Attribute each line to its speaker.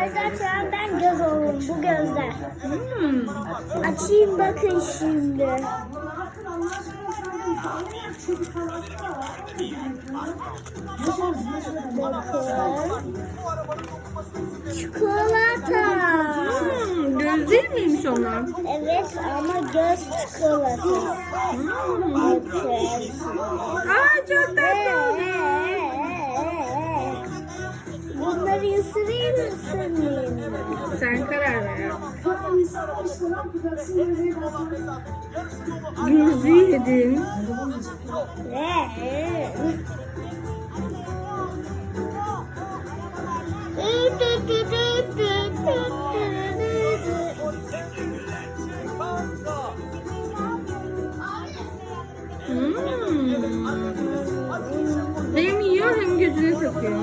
Speaker 1: An ben göz oldum. Bu gözler.
Speaker 2: Hmm.
Speaker 1: Açayım bakın şimdi. Bakın. Çikolata.
Speaker 2: Hmm, göz değil miymiş onlar?
Speaker 1: Evet ama göz çikolatası.
Speaker 2: Hmm.
Speaker 1: Bakın. Isırayım ısırmayayım?
Speaker 2: Sen karar ver. Gözü yedin.
Speaker 1: Ne?
Speaker 2: Hmm. Hem yiyor hem gözüne takıyor.